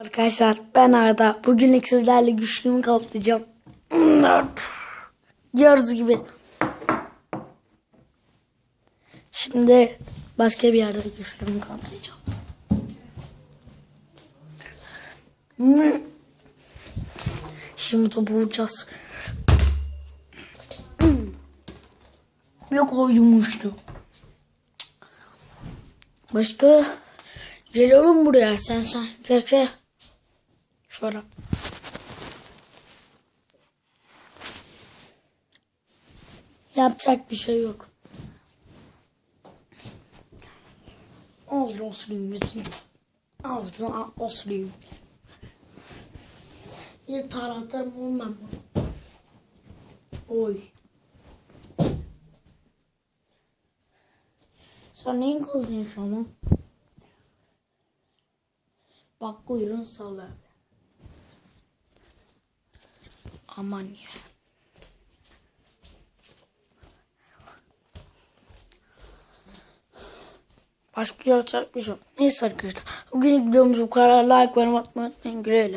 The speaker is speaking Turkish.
Arkadaşlar ben Arda. Bugünlük sizlerle güçlüğümü kanıtlayacağım. Gördüğünüz gibi. Şimdi başka bir yerde de güçlüğümü kanıtlayacağım. Şimdi topu vuracağız. Yok oyunmuştu. Başka geliyorum buraya sen sen gel gel. Şöyle. Yapacak bir şey yok. Ağzına osurayım bizim. Ağzına osurayım. Bir taraftarım olmam. Oy. Sen neyin kızıyorsun ama? Bak kuyruğun salla. Aman ya. Başka yapacak bir şey yok. Neyse arkadaşlar. Bugün videomuz bu kadar. Like ve unutmayın. Güle güle.